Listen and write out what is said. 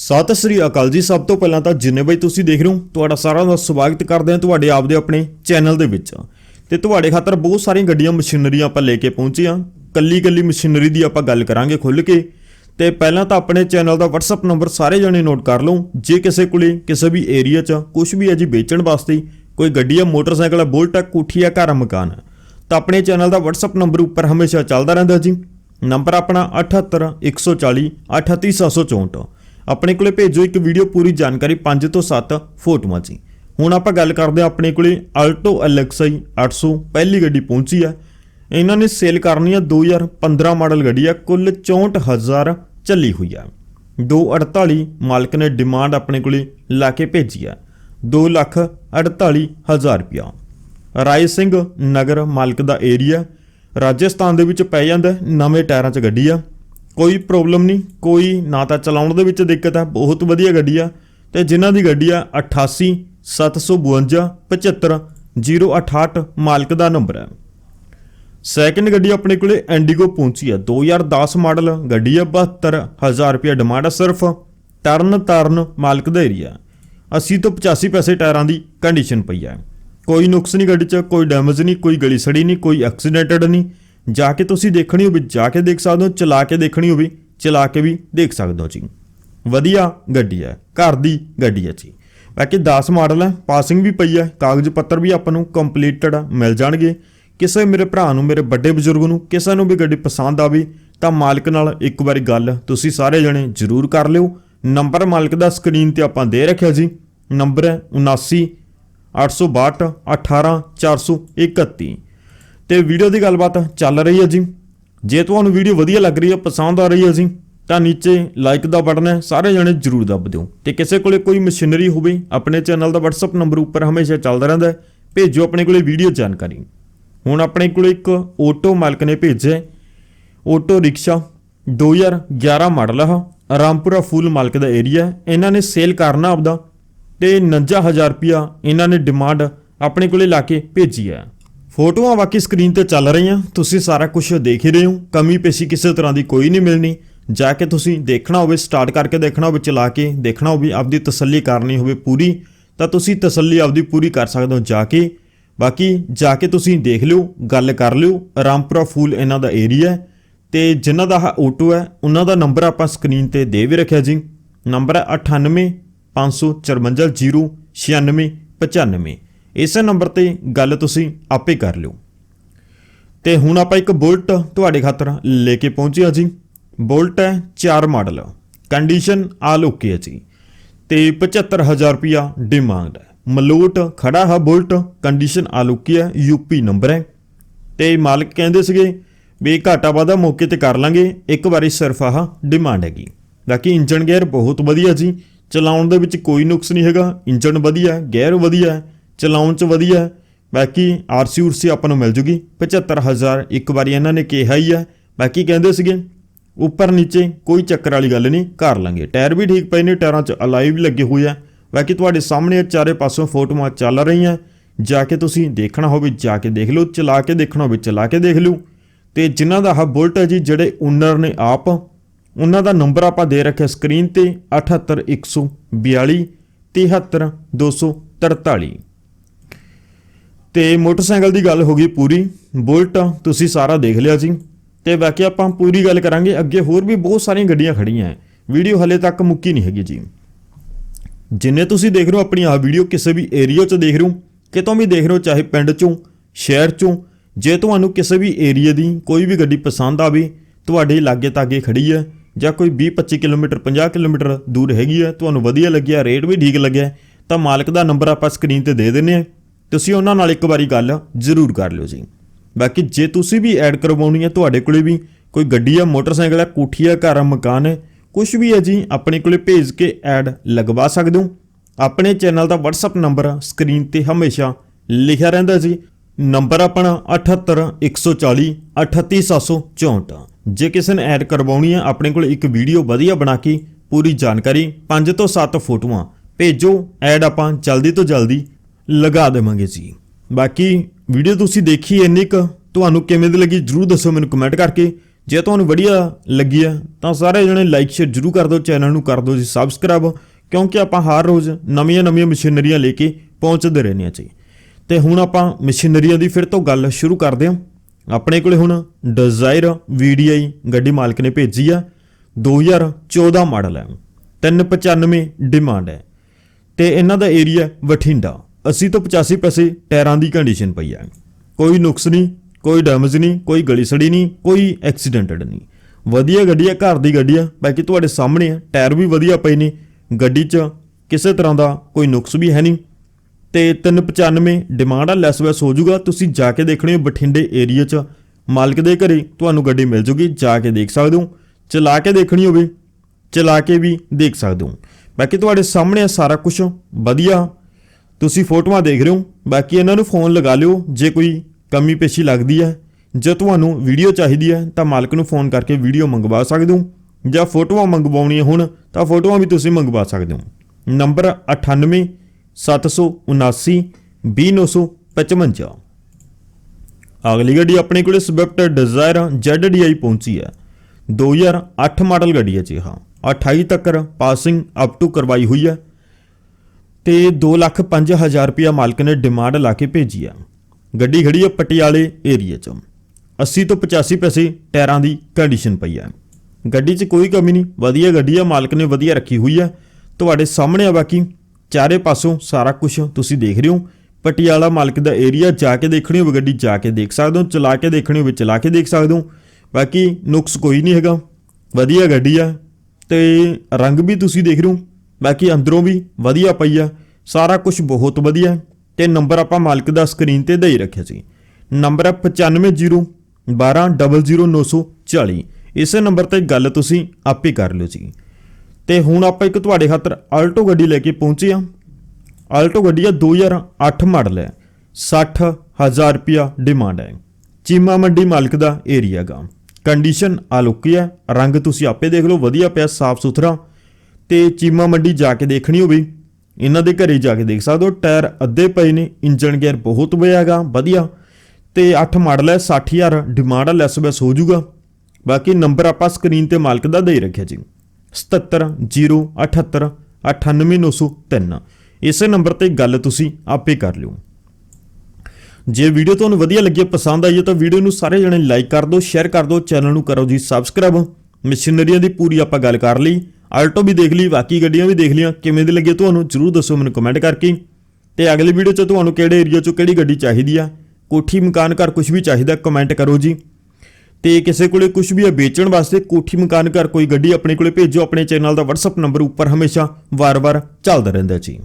ਸਤਿ ਸ੍ਰੀ ਅਕਾਲ ਜੀ। ਸਭ ਤੋਂ ਪਹਿਲਾਂ ਤਾਂ ਜਿੰਨੇ ਬਈ ਤੁਸੀਂ ਦੇਖ ਰਹੇ ਹੋ ਤੁਹਾਡਾ ਸਾਰਿਆਂ ਦਾ ਸਵਾਗਤ ਕਰਦੇ ਹਾਂ ਤੁਹਾਡੇ ਆਪਦੇ ਆਪਣੇ ਚੈਨਲ ਦੇ ਵਿੱਚ। ਤੇ ਤੁਹਾਡੇ ਖਾਤਰ ਬਹੁਤ ਸਾਰੀਆਂ ਗੱਡੀਆਂ ਮਸ਼ੀਨਰੀਆਂ ਆਪਾਂ ਲੈ ਕੇ ਪਹੁੰਚੇ ਹਾਂ। ਕੱਲੀ ਕੱਲੀ ਮਸ਼ੀਨਰੀ ਦੀ ਆਪਾਂ ਗੱਲ ਕਰਾਂਗੇ ਖੁੱਲ ਕੇ। ਤੇ ਪਹਿਲਾਂ ਤਾਂ ਆਪਣੇ ਚੈਨਲ ਦਾ WhatsApp ਨੰਬਰ ਸਾਰੇ ਜਣੇ ਨੋਟ ਕਰ ਲਓ। ਜੇ ਕਿਸੇ ਕੋਲੇ ਕਿਸੇ ਵੀ ਏਰੀਆ 'ਚ ਕੁਝ ਵੀ ਹੈ ਜੀ ਵੇਚਣ ਵਾਸਤੇ ਕੋਈ ਗੱਡੀ ਆ ਮੋਟਰਸਾਈਕਲ ਆ ਬੁਲਟ ਹੈ ਕੋਠੀ ਆ ਘਰ ਆ ਮਕਾਨ ਆ, ਤਾਂ ਆਪਣੇ ਚੈਨਲ ਦਾ WhatsApp ਨੰਬਰ ਉੱਪਰ ਹਮੇਸ਼ਾ ਚੱਲਦਾ ਰਹਿੰਦਾ ਜੀ। ਨੰਬਰ ਆਪਣਾ 78 140 38764 ਆਪਣੇ ਕੋਲੇ ਭੇਜੋ ਇੱਕ ਵੀਡੀਓ ਪੂਰੀ ਜਾਣਕਾਰੀ 5 ਤੋਂ 7 ਫੋਟੋਆਂ ਜੀ ਹੁਣ ਆਪਾਂ ਗੱਲ ਕਰਦੇ ਹਾਂ ਆਪਣੇ ਕੋਲੇ ਆਲਟੋ ਐਲਐਕਸਆਈ 800 ਪਹਿਲੀ ਗੱਡੀ ਪਹੁੰਚੀ ਆ। ਇਹਨਾਂ ਨੇ ਸੇਲ ਕਰਨੀ ਆ 2015 ਮਾਡਲ ਗੱਡੀ ਆ, ਕੁੱਲ 64000 ਚੱਲੀ ਹੋਈ ਆ। 248 ਮਾਲਕ ਨੇ ਡਿਮਾਂਡ ਆਪਣੇ ਕੋਲੇ ਲਾ ਕੇ ਭੇਜੀ ਆ 2 ਲੱਖ 48000 ਰੁਪਇਆ। ਰਾਏ ਸਿੰਘ ਨਗਰ ਮਾਲਕ ਦਾ ਏਰੀਆ ਰਾਜਸਥਾਨ ਦੇ ਵਿੱਚ ਪੈ ਜਾਂਦਾ ਨਵੇਂ ਟਾਇਰਾਂ 'ਚ ਗੱਡੀ ਆ। ਕੋਈ ਪ੍ਰੋਬਲਮ ਨਹੀਂ, ਕੋਈ ਨਾ ਤਾਂ ਚਲਾਉਣ ਦੇ ਵਿੱਚ ਦਿੱਕਤ ਆ, ਬਹੁਤ ਵਧੀਆ ਗੱਡੀ ਆ। ਤੇ ਜਿਨ੍ਹਾਂ ਦੀ ਗੱਡੀ ਆ 88 752 75 068 ਮਾਲਕ ਦਾ ਨੰਬਰ ਹੈ ਸੈਕਿੰਡ ਗੱਡੀ ਆਪਣੇ ਕੋਲੇ ਐਂਡੀਗੋ ਪਹੁੰਚੀ ਆ 2010 ਮਾਡਲ, ਗੱਡੀ ਆ 72000 ਰੁਪਏ ਡਿਮਾਂਡ ਆ ਸਿਰਫ ਟਰਨ ਤਰਨ ਮਾਲਕ ਦਾ ਏਰੀਆ 80 ਤੋਂ 85 ਪੈਸੇ ਟਾਇਰਾਂ ਦੀ ਕੰਡੀਸ਼ਨ ਪਈ ਆ। ਕੋਈ ਨੁਕਸ ਨਹੀਂ ਗੱਡੀ 'ਚ, ਕੋਈ ਡੈਮੇਜ ਨਹੀਂ, ਕੋਈ ਗਲੀ ਸੜੀ ਨਹੀਂ, ਕੋਈ ਐਕਸੀਡੈਂਟਡ ਨਹੀਂ। ਜਾ ਕੇ ਤੁਸੀਂ ਦੇਖਣੀ ਹੋਵੇ ਜਾ ਕੇ ਦੇਖ ਸਕਦੇ ਹੋ, ਚਲਾ ਕੇ ਦੇਖਣੀ ਹੋਵੇ ਚਲਾ ਕੇ ਵੀ ਦੇਖ ਸਕਦੇ ਹੋ ਜੀ। ਵਧੀਆ ਗੱਡੀ ਹੈ, ਘਰ ਦੀ ਗੱਡੀ ਹੈ ਜੀ। ਬਾਕੀ 10 ਮਾਡਲ ਹੈ, ਪਾਸਿੰਗ ਵੀ ਪਈ ਹੈ, ਕਾਗਜ਼ ਪੱਤਰ ਵੀ ਆਪਾਂ ਨੂੰ ਕੰਪਲੀਟਡ ਮਿਲ ਜਾਣਗੇ। ਕਿਸੇ ਮੇਰੇ ਭਰਾ ਨੂੰ, ਮੇਰੇ ਵੱਡੇ ਬਜ਼ੁਰਗ ਨੂੰ, ਕਿਸੇ ਨੂੰ ਵੀ ਗੱਡੀ ਪਸੰਦ ਆਵੇ, ਤਾਂ ਮਾਲਕ ਨਾਲ ਇੱਕ ਵਾਰੀ ਗੱਲ ਤੁਸੀਂ ਸਾਰੇ ਜਣੇ ਜ਼ਰੂਰ ਕਰ ਲਿਓ। ਨੰਬਰ ਮਾਲਕ ਦਾ ਸਕਰੀਨ ਤੇ ਆਪਾਂ ਦੇ ਰੱਖਿਆ ਜੀ। ਨੰਬਰ ਹੈ 79 862 18 431 ਤੇ ਵੀਡੀਓ ਦੀ ਗੱਲਬਾਤ ਚੱਲ ਰਹੀ ਹੈ ਜੀ। ਜੇ ਤੁਹਾਨੂੰ ਵੀਡੀਓ ਵਧੀਆ ਲੱਗ ਰਹੀ ਹੈ, ਪਸੰਦ ਆ ਰਹੀ ਹੈ ਜੀ, ਤਾਂ ਨੀਚੇ ਲਾਈਕ ਦਾ ਬਟਨ ਹੈ, ਸਾਰੇ ਜਣੇ ਜਰੂਰ ਦੱਬ ਦਿਓ। ਤੇ ਕਿਸੇ ਕੋਲੇ ਕੋਈ ਮਸ਼ੀਨਰੀ ਹੋਵੇ, ਆਪਣੇ ਚੈਨਲ ਦਾ WhatsApp ਨੰਬਰ ਉੱਪਰ ਹਮੇਸ਼ਾ ਚੱਲਦਾ ਰਹਿੰਦਾ ਭੇਜੋ ਆਪਣੇ ਕੋਲੇ ਵੀਡੀਓ ਜਾਣਕਾਰੀ। ਹੁਣ ਆਪਣੇ ਕੋਲੇ ਇੱਕ ਆਟੋ ਮਾਲਕ ਨੇ ਭੇਜਿਆ ਹੈ। ਆਟੋ ਰਿਕਸ਼ਾ 2011 ਮਾਡਲ ਆ ਰਾਮਪੁਰਾ ਫੂਲ ਮਾਲਕ ਦਾ ਏਰੀਆ ਇਹਨਾਂ ਨੇ ਸੇਲ ਕਰਨਾ ਆਪਦਾ, ਤੇ 49000 ਰੁਪਿਆ ਇਹਨਾਂ ਨੇ ਡਿਮਾਂਡ ਆਪਣੇ ਕੋਲੇ ਲਾ ਕੇ ਭੇਜੀ ਹੈ। ਫੋਟੋਆਂ ਬਾਕੀ ਸਕਰੀਨ ਤੇ ਚੱਲ ਰਹੀਆਂ, ਤੁਸੀਂ ਸਾਰਾ ਕੁਝ ਦੇਖ ਹੀ ਰਹੇ ਹੋ। ਕਮੀ ਪੇਸ਼ੀ ਕਿਸੇ ਤਰ੍ਹਾਂ ਦੀ ਕੋਈ ਨਹੀਂ ਮਿਲਣੀ। ਜਾ ਕੇ ਤੁਸੀਂ ਦੇਖਣਾ ਹੋਵੇ ਸਟਾਰਟ ਕਰਕੇ ਦੇਖਣਾ ਹੋਵੇ, ਚਲਾ ਕੇ ਦੇਖਣਾ ਹੋਵੇ, ਆਪਦੀ ਤਸੱਲੀ ਕਰਨੀ ਹੋਵੇ ਪੂਰੀ, ਤਾਂ ਤੁਸੀਂ ਤਸੱਲੀ ਆਪਦੀ ਪੂਰੀ ਕਰ ਸਕਦੇ ਹੋ ਜਾ ਕੇ। ਬਾਕੀ ਜਾ ਕੇ ਤੁਸੀਂ ਦੇਖ ਲਿਓ, ਗੱਲ ਕਰ ਲਿਓ। ਰਾਮਪੁਰਾ ਫੂਲ ਇਹਨਾਂ ਦਾ ਏਰੀਆ ਹੈ ਤੇ ਜਿਨ੍ਹਾਂ ਦਾ ਆਹ ਆਟੋ ਹੈ, ਉਹਨਾਂ ਦਾ ਨੰਬਰ ਆਪਾਂ ਸਕਰੀਨ ਤੇ ਦੇ ਵੀ ਰੱਖਿਆ ਜੀ। ਨੰਬਰ ਹੈ 98 554 096 ਇਸੇ ਨੰਬਰ ਤੇ ਗੱਲ ਤੁਸੀਂ ਆਪੇ ਕਰ ਲਿਓ। ਤੇ ਹੁਣ ਆਪਾਂ ਇੱਕ ਬੁਲਟ ਤੁਹਾਡੇ ਖਾਤਰ ਲੈ ਕੇ ਪਹੁੰਚਿਆ ਜੀ। ਬੁਲਟ ਹੈ 4 ਮਾਡਲ, ਕੰਡੀਸ਼ਨ ਆਲ ਓਕੇ ਹੈ ਜੀ। ਤੇ 75000 ਰੁਪਿਆ ਡਿਮਾਂਡ ਹੈ। ਮਲੋਟ ਖੜਾ ਹੈ ਬੁਲਟ, ਕੰਡੀਸ਼ਨ ਆਲ ਓਕੇ ਹੈ ਯੂਪੀ ਨੰਬਰ ਹੈ। ਤੇ ਮਾਲਕ ਕਹਿੰਦੇ ਸੀਗੇ ਵੀ ਘਾਟਾ ਵਾਧਾ ਮੌਕੇ ਤੇ ਕਰ ਲਾਂਗੇ, ਇੱਕ ਵਾਰੀ ਸਿਰਫ ਆਹ ਡਿਮਾਂਡ ਹੈਗੀ। ਬਾਕੀ ਇੰਜਨ ਗੇਅਰ ਬਹੁਤ ਵਧੀਆ ਜੀ, ਚਲਾਉਣ ਦੇ ਵਿੱਚ ਕੋਈ ਨੁਕਸ ਨਹੀਂ ਹੈਗਾ ਇੰਜਨ ਵਧੀਆ ਗੇਅਰ ਵਧੀਆ ਚਲਾਉਣ 'ਚ ਵਧੀਆ ਬਾਕੀ ਆਰਸੀ ਉਰਸੀ ਆਪਾਂ ਨੂੰ ਮਿਲ ਜੂਗੀ। 75000 ਇੱਕ ਵਾਰੀ ਇਹਨਾਂ ਨੇ ਕਿਹਾ ਹੀ ਹੈ। ਬਾਕੀ ਕਹਿੰਦੇ ਸੀਗੇ, ਉੱਪਰ ਨੀਚੇ ਕੋਈ ਚੱਕਰ ਵਾਲੀ ਗੱਲ ਨਹੀਂ ਕਰ ਲਾਂਗੇ। ਟਾਇਰ ਵੀ ਠੀਕ ਪਏ ਨੇ, ਟਾਇਰਾਂ 'ਚ ਅਲਾਈ ਵੀ ਲੱਗੇ ਹੋਏ ਆ। ਬਾਕੀ ਤੁਹਾਡੇ ਸਾਹਮਣੇ ਇਹ ਚਾਰੇ ਪਾਸੋਂ ਫੋਟੋਆਂ ਚੱਲ ਰਹੀਆਂ। ਜਾ ਕੇ ਤੁਸੀਂ ਦੇਖਣਾ ਹੋਵੇ, ਜਾ ਕੇ ਦੇਖ ਲਓ, ਚਲਾ ਕੇ ਦੇਖਣਾ ਹੋਵੇ, ਚਲਾ ਕੇ ਦੇਖ ਲਓ। ਤੇ ਜਿਨ੍ਹਾਂ ਦਾ ਆਹ ਬੁਲਟ ਹੈ ਜੀ, ਜਿਹੜੇ ਓਨਰ ਨੇ ਆਪ, ਉਹਨਾਂ ਦਾ ਨੰਬਰ ਆਪਾਂ ਦੇ ਰੱਖਿਆ ਸਕਰੀਨ ਤੇ 78142 73243 ਤੇ ਮੋਟਰਸਾਈਕਲ ਦੀ ਗੱਲ ਹੋ ਗਈ ਪੂਰੀ। ਬੁਲਟ ਤੁਸੀਂ ਸਾਰਾ ਦੇਖ ਲਿਆ ਜੀ। ਤੇ ਬਾਕੀ ਆਪਾਂ ਪੂਰੀ ਗੱਲ ਕਰਾਂਗੇ। ਅੱਗੇ ਹੋਰ ਵੀ ਬਹੁਤ ਸਾਰੀਆਂ ਗੱਡੀਆਂ ਖੜੀਆਂ ਹੈ ਵੀਡੀਓ ਹਲੇ ਤੱਕ ਮੁੱਕੀ ਨਹੀਂ ਹੈਗੀ ਜੀ। ਜਿੰਨੇ ਤੁਸੀਂ ਦੇਖ ਰਹੇ ਹੋ ਆਪਣੀ ਆਹ ਵੀਡੀਓ ਕਿਸੇ ਵੀ ਏਰੀਆ 'ਚ ਦੇਖ ਰਹੇ ਹੋ, ਕਿਤੋਂ ਵੀ ਦੇਖ ਰਹੇ ਹੋ, ਚਾਹੇ ਪਿੰਡ 'ਚੋਂ, ਸ਼ਹਿਰ 'ਚੋਂ, ਜੇ ਤੁਹਾਨੂੰ ਕਿਸੇ ਵੀ ਏਰੀਆ ਦੀ ਕੋਈ ਵੀ ਗੱਡੀ ਪਸੰਦ ਆਵੇ, ਤੁਹਾਡੇ ਲਾਗੇ ਤਾਗੇ ਖੜੀ ਹੈ ਜਾਂ ਕੋਈ 20-25 ਕਿਲੋਮੀਟਰ 50 ਕਿਲੋਮੀਟਰ ਦੂਰ ਹੈਗੀ ਹੈ ਤੁਹਾਨੂੰ ਵਧੀਆ ਲੱਗਿਆ, ਰੇਟ ਵੀ ਠੀਕ ਲੱਗਿਆ, ਤਾਂ ਮਾਲਕ ਦਾ ਨੰਬਰ ਆਪਾਂ ਸਕਰੀਨ ਤੇ ਦੇ ਦਿੰਨੇ ਆ। ਤੁਸੀਂ ਉਹਨਾਂ ਨਾਲ ਇੱਕ ਵਾਰੀ ਗੱਲ ਜ਼ਰੂਰ ਕਰ ਲਿਓ ਜੀ। ਬਾਕੀ ਜੇ ਤੁਸੀਂ ਵੀ ਐਡ ਕਰਵਾਉਣੀ ਹੈ, ਤੁਹਾਡੇ ਕੋਲੇ ਵੀ ਕੋਈ ਗੱਡੀ ਆ, ਮੋਟਰਸਾਈਕਲ ਆ, ਕੋਠੀ ਆ, ਘਰ ਆ, ਮਕਾਨ ਹੈ ਕੁਝ ਵੀ ਹੈ ਜੀ, ਆਪਣੇ ਕੋਲੇ ਭੇਜ ਕੇ ਐਡ ਲਗਵਾ ਸਕਦੇ ਹੋ। ਆਪਣੇ ਚੈਨਲ ਦਾ WhatsApp ਨੰਬਰ ਸਕਰੀਨ ਤੇ ਹਮੇਸ਼ਾ ਲਿਖਿਆ ਰਹਿੰਦਾ ਜੀ। ਨੰਬਰ ਆਪਣਾ 78140 38764 ਜੇ ਕਿਸੇ ਨੇ ਐਡ ਕਰਵਾਉਣੀ ਹੈ ਆਪਣੇ ਕੋਲ ਇੱਕ ਵੀਡੀਓ ਵਧੀਆ ਬਣਾ ਕੇ ਪੂਰੀ ਜਾਣਕਾਰੀ 5 ਤੋਂ 7 ਫੋਟੋਆਂ ਭੇਜੋ। ਐਡ ਆਪਾਂ ਜਲਦੀ ਤੋਂ ਜਲਦੀ ਲਗਾ ਦੇਵਾਂਗੇ ਜੀ। ਬਾਕੀ ਵੀਡੀਓ ਤੁਸੀਂ ਦੇਖੀ ਇੰਨੀ ਕੁ, ਤੁਹਾਨੂੰ ਕਿਵੇਂ ਦੀ ਲੱਗੀ ਜਰੂਰ ਦੱਸੋ ਮੈਨੂੰ ਕਮੈਂਟ ਕਰਕੇ। ਜੇ ਤੁਹਾਨੂੰ ਵਧੀਆ ਲੱਗੀ ਆ ਤਾਂ ਸਾਰੇ ਜਣੇ ਲਾਈਕ ਸ਼ੇਅਰ ਜਰੂਰ ਕਰ ਦਿਓ ਚੈਨਲ ਨੂੰ ਕਰ ਦਿਓ ਜੀ ਸਬਸਕ੍ਰਾਈਬ ਕਿਉਂਕਿ ਆਪਾਂ ਹਰ ਰੋਜ਼ ਨਵੀਆਂ ਨਵੀਆਂ ਮਸ਼ੀਨਰੀਆਂ ਲੈ ਕੇ ਪਹੁੰਚਦੇ ਰਹਿੰਦੇ ਹਾਂ ਜੀ। ਤੇ ਹੁਣ ਆਪਾਂ ਮਸ਼ੀਨਰੀਆਂ ਦੀ ਫਿਰ ਤੋਂ ਗੱਲ ਸ਼ੁਰੂ ਕਰਦੇ ਹਾਂ। ਆਪਣੇ ਕੋਲੇ ਹੁਣ ਡਿਜ਼ਾਇਰ VDI ਗੱਡੀ ਮਾਲਕ ਨੇ ਭੇਜੀ ਆ। 2014 ਮਾਡਲ ਹੈ। 395 ਡਿਮਾਂਡ ਹੈ। ਤੇ ਇਹਨਾਂ ਦਾ ਏਰੀਆ ਬਠਿੰਡਾ। 80 ਤੋਂ 85 ਪੈਸੇ ਟਾਇਰਾਂ ਦੀ ਕੰਡੀਸ਼ਨ ਪਈ ਆ। ਕੋਈ ਨੁਕਸ ਨਹੀਂ, ਕੋਈ ਡੈਮੇਜ ਨਹੀਂ, ਕੋਈ ਗਲੀ ਸੜੀ ਨਹੀਂ, ਕੋਈ ਐਕਸੀਡੈਂਟਡ ਨਹੀਂ। ਵਧੀਆ ਗੱਡੀ ਆ, ਘਰ ਦੀ ਗੱਡੀ ਆ, ਬਾਕੀ ਤੁਹਾਡੇ ਸਾਹਮਣੇ ਆ, ਟਾਇਰ ਵੀ ਵਧੀਆ ਪਏ ਨੇ। ਗੱਡੀ 'ਚ ਕਿਸੇ ਤਰ੍ਹਾਂ ਦਾ ਕੋਈ ਨੁਕਸ ਵੀ ਹੈ ਨਹੀਂ। ਤੇ 395 ਡਿਮਾਂਡ ਆ ਲੈਸ ਵੈਸ ਹੋ ਜਾਊਗਾ। ਤੁਸੀਂ ਜਾ ਕੇ ਦੇਖਣੇ ਹੋ ਬਠਿੰਡੇ ਏਰੀਆ 'ਚ। ਮਾਲਕ ਦੇ ਘਰੇ ਤੁਹਾਨੂੰ ਗੱਡੀ ਮਿਲ ਜੂਗੀ, ਜਾ ਕੇ ਦੇਖ ਸਕਦੇ ਹੋ। ਚਲਾ ਕੇ ਦੇਖਣੀ ਹੋਵੇ, ਚਲਾ ਕੇ ਵੀ ਦੇਖ ਸਕਦੇ ਹੋ। ਬਾਕੀ ਤੁਹਾਡੇ ਸਾਹਮਣੇ ਆ ਸਾਰਾ ਕੁਝ ਵਧੀਆ ਤੁਸੀਂ ਫੋਟੋਆਂ ਦੇਖ ਰਹੇ ਹੋ, ਬਾਕੀ ਇਹਨਾਂ ਨੂੰ ਫੋਨ ਲਗਾ ਲਿਓ, ਜੇ ਕੋਈ ਕਮੀ ਪੇਸ਼ੀ ਲੱਗਦੀ ਹੈ, ਜੇ ਤੁਹਾਨੂੰ ਵੀਡੀਓ ਚਾਹੀਦੀ ਹੈ, ਤਾਂ ਮਾਲਕ ਨੂੰ ਫੋਨ ਕਰਕੇ ਵੀਡੀਓ ਮੰਗਵਾ ਸਕਦੇ ਹੋ, ਜਾਂ ਫੋਟੋਆਂ ਮੰਗਵਾਉਣੀਆਂ ਹੋਣ, ਤਾਂ ਫੋਟੋਆਂ ਵੀ ਤੁਸੀਂ ਮੰਗਵਾ ਸਕਦੇ ਹੋ। ਨੰਬਰ 98 779 20955 ਅਗਲੀ ਗੱਡੀ ਆਪਣੇ ਕੋਲੇ ਸਵਿਫਟ ਡਿਜ਼ਾਇਰ ZDI ਪਹੁੰਚੀ ਹੈ। 2008 ਮਾਡਲ ਗੱਡੀ ਹੈ ਜੀ, ਹਾਂ। 28 ਤੱਕ ਪਾਸਿੰਗ ਅਪ ਟੂ ਕਰਵਾਈ ਹੋਈ ਹੈ। ਤੇ 2,05,000 ਰੁਪਇਆ ਮਾਲਕ ਨੇ ਡਿਮਾਂਡ ਲਾ ਕੇ ਭੇਜੀ ਆ। ਗੱਡੀ ਖੜੀ ਆ ਪਟਿਆਲੇ ਏਰੀਆ 'ਚ। 80 ਤੋਂ 85 ਪੈਸੇ ਟਾਇਰਾਂ ਦੀ ਕੰਡੀਸ਼ਨ ਪਈ ਹੈ ਗੱਡੀ 'ਚ ਕੋਈ ਕਮੀ ਨਹੀਂ ਵਧੀਆ ਗੱਡੀ ਆ ਮਾਲਕ ਨੇ ਵਧੀਆ ਰੱਖੀ ਹੋਈ ਹੈ ਤੁਹਾਡੇ ਸਾਹਮਣੇ ਆ ਬਾਕੀ ਚਾਰੇ ਪਾਸੋਂ ਸਾਰਾ ਕੁਝ ਤੁਸੀਂ ਦੇਖ ਰਹੇ ਹੋ। ਪਟਿਆਲਾ ਮਾਲਕ ਦਾ ਏਰੀਆ ਜਾ ਕੇ ਦੇਖਣੀ ਹੋਵੇ ਗੱਡੀ ਜਾ ਕੇ ਦੇਖ ਸਕਦੇ ਹੋ ਚਲਾ ਕੇ ਦੇਖਣੀ ਹੋਵੇ ਚਲਾ ਕੇ ਦੇਖ ਸਕਦੇ ਹੋ। ਬਾਕੀ ਨੁਕਸ ਕੋਈ ਨਹੀਂ ਹੈਗਾ ਵਧੀਆ ਗੱਡੀ ਆ ਤੇ ਰੰਗ ਵੀ ਤੁਸੀਂ ਦੇਖ ਰਹੇ ਹੋ। ਬਾਕੀ ਅੰਦਰੋਂ ਵੀ ਵਧੀਆ ਪਈ ਆ। ਸਾਰਾ ਕੁਝ ਬਹੁਤ ਵਧੀਆ। ਹੈ ਤੇ ਨੰਬਰ ਆਪਾਂ ਮਾਲਕ ਦਾ ਸਕਰੀਨ ਤੇ ਦੇ ਹੀ ਰੱਖਿਆ ਸੀ। ਨੰਬਰ ਹੈ 9501200940 ਇਸੇ ਨੰਬਰ ਤੇ ਗੱਲ ਤੁਸੀਂ ਆਪੇ ਕਰ ਲਿਓ ਜੀ। ਤੇ ਹੁਣ ਆਪਾਂ ਇੱਕ ਤੁਹਾਡੇ ਖਾਤਰ ਆਲਟੋ ਗੱਡੀ ਲੈ ਕੇ ਪਹੁੰਚੇ ਆ ਆਲਟੋ ਗੱਡੀ ਆ 2008 ਮਾਡਲ ਹੈ। 60000 ਰੁਪਿਆ ਡਿਮਾਂਡ ਹੈ। ਚੀਮਾ ਮੰਡੀ ਮਾਲਕ ਦਾ ਏਰੀਆ ਗਾ। ਕੰਡੀਸ਼ਨ ਆਲੁਕੀ ਹੈ ਰੰਗ ਤੁਸੀਂ ਆਪੇ ਦੇਖ ਲਓ। ਵਧੀਆ ਪਿਆ ਸਾਫ਼ ਸੁਥਰਾ ਤੇ ਚੀਮਾ ਮੰਡੀ ਜਾ ਕੇ ਦੇਖਣੀ ਹੋਵੇ। ਇਹਨਾਂ ਦੇ ਘਰੇ ਜਾ ਕੇ ਦੇਖ ਸਕਦੇ ਹੋ, ਟਾਇਰ ਅੱਧੇ ਪਏ ਨੇ ਇੰਜਨ ਗੇਅਰ ਬਹੁਤ ਵਧੀਆ ਵਧੀਆ। ਤੇ 8 ਮਾਡਲ ਹੈ 60000 ਡਿਮਾਂਡ ਹੈ ਲੈਸ ਬੈਸ ਹੋ ਜਾਊਗਾ। ਬਾਕੀ ਨੰਬਰ ਆਪਾਂ ਸਕਰੀਨ ਤੇ ਮਾਲਕ ਦਾ ਦੇ ਰੱਖਿਆ ਜੀ। 7708 98903 ਇਸੇ ਨੰਬਰ ਤੇ ਗੱਲ ਤੁਸੀਂ ਆਪੇ ਕਰ ਲਿਓ। ਜੇ ਵੀਡੀਓ ਤੁਹਾਨੂੰ ਵਧੀਆ ਲੱਗੀ, ਪਸੰਦ ਆਈ ਤਾਂ ਵੀਡੀਓ ਨੂੰ ਸਾਰੇ ਜਣੇ ਲਾਈਕ ਕਰ ਦਿਓ ਸ਼ੇਅਰ ਕਰ ਦਿਓ ਚੈਨਲ ਨੂੰ ਕਰੋ ਜੀ ਸਬਸਕ੍ਰਾਈਬ ਮਸ਼ੀਨਰੀਆਂ ਦੀ ਪੂਰੀ ਆਪਾਂ ਗੱਲ ਕਰ ਲਈ। ਆਲਟੋ ਵੀ ਦੇਖ ਲਈ, ਬਾਕੀ ਗੱਡੀਆਂ ਵੀ ਦੇਖ ਲਈਆਂ। ਕਿਵੇਂ ਦੀ ਲੱਗੀ ਤੁਹਾਨੂੰ ਜਰੂਰ ਦੱਸੋ ਮੈਨੂੰ ਕਮੈਂਟ ਕਰਕੇ। ਤੇ ਅਗਲੀ ਵੀਡੀਓ 'ਚ ਤੁਹਾਨੂੰ ਕਿਹੜੇ ਏਰੀਆ 'ਚੋਂ ਕਿਹੜੀ ਗੱਡੀ ਚਾਹੀਦੀ ਆ, ਕੋਠੀ, ਮਕਾਨ, ਘਰ ਕੁਝ ਵੀ ਚਾਹੀਦਾ ਕਮੈਂਟ ਕਰੋ ਜੀ। ਤੇ ਕਿਸੇ ਕੋਲੇ ਕੁਝ ਵੀ ਆ ਵੇਚਣ ਵਾਸਤੇ, ਕੋਠੀ, ਮਕਾਨ, ਘਰ ਕੋਈ ਗੱਡੀ ਆਪਣੇ ਕੋਲੇ ਭੇਜੋ, ਆਪਣੇ ਚੈਨਲ ਦਾ WhatsApp ਨੰਬਰ ਉੱਪਰ ਹਮੇਸ਼ਾ ਵਾਰ-ਵਾਰ ਚੱਲਦਾ ਰਹਿੰਦਾ ਜੀ।